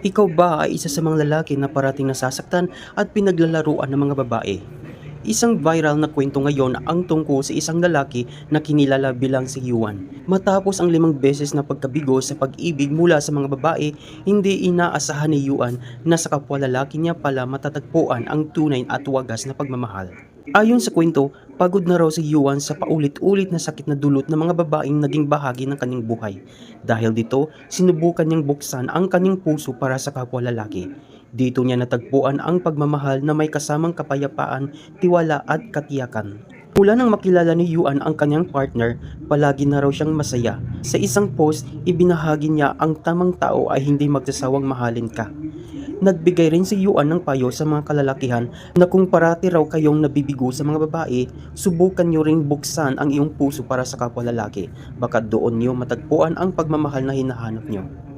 Ikaw ba ay isa sa mga lalaki na parating nasasaktan at pinaglalaruan ng mga babae? Isang viral na kwento ngayon ang tungkol sa isang lalaki na kinilala bilang si Yuan. Matapos ang limang beses na pagkabigo sa pag-ibig mula sa mga babae, hindi inaasahan ni Yuan na sa kapwa lalaki niya pala matatagpuan ang tunay at wagas na pagmamahal. Ayon sa kwento, pagod na raw si Yuan sa paulit-ulit na sakit na dulot ng mga babaeng naging bahagi ng kanyang buhay. Dahil dito, sinubukan niyang buksan ang kanyang puso para sa kapwa lalaki. Dito niya natagpuan ang pagmamahal na may kasamang kapayapaan, tiwala at katiyakan. Mula nang makilala ni Yuan ang kanyang partner, palagi na raw siyang masaya. Sa isang post, ibinahagi niya ang tamang tao ay hindi magsasawang mahalin ka. Nagbigay rin si Yuan ng payo sa mga kalalakihan na kung parati raw kayong nabibigo sa mga babae, subukan nyo ring buksan ang iyong puso para sa kapwa lalaki. Baka doon nyo matagpuan ang pagmamahal na hinahanap nyo.